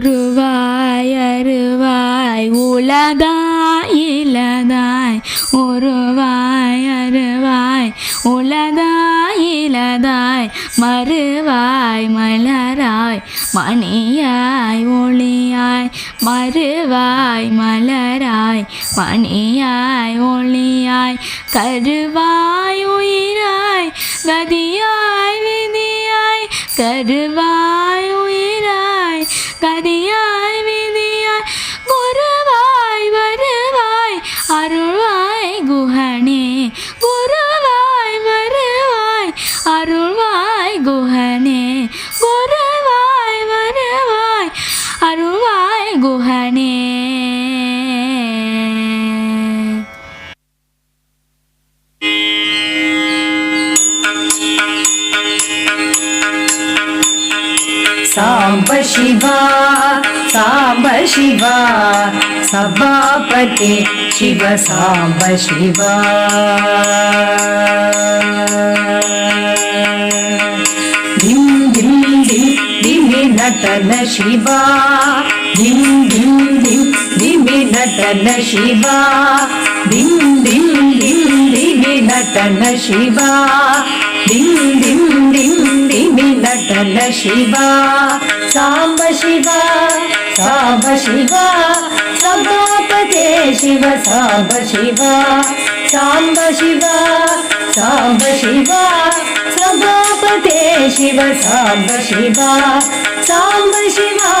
உருவாய் அருவாய் உலதாய் இலதாய். உருவாய் அருவாய் உலதாய் இலதாய். மறுவாய் மலராய் மணியாய் ஒளியாய். மறுவாய் மலராய் மணியாய் ஒளியாய். கருவாய் உயிராய் கதியாய் விதியாய். கருவாய் அருள்வாய் குஹனே குருவாய் வருவாய் அருள்வாய் குஹனே சாம்ப சிவா சாம்ப சிவா சபாபதி சிவ சாம்ப சிவா. దిండి దిమి నటన శివా. దిండిండి దిమి నటన శివా. దిండిండి దిమి నటన శివా. దిండిండిమి నటన శివా. సాంబ శివా సాంబ శివా. సభాపతే శివ సాంబ శివా. సాంబ శివా సాంబ శివా. शिवा सभापते शिव साम्ब शिवा साम्ब शिवा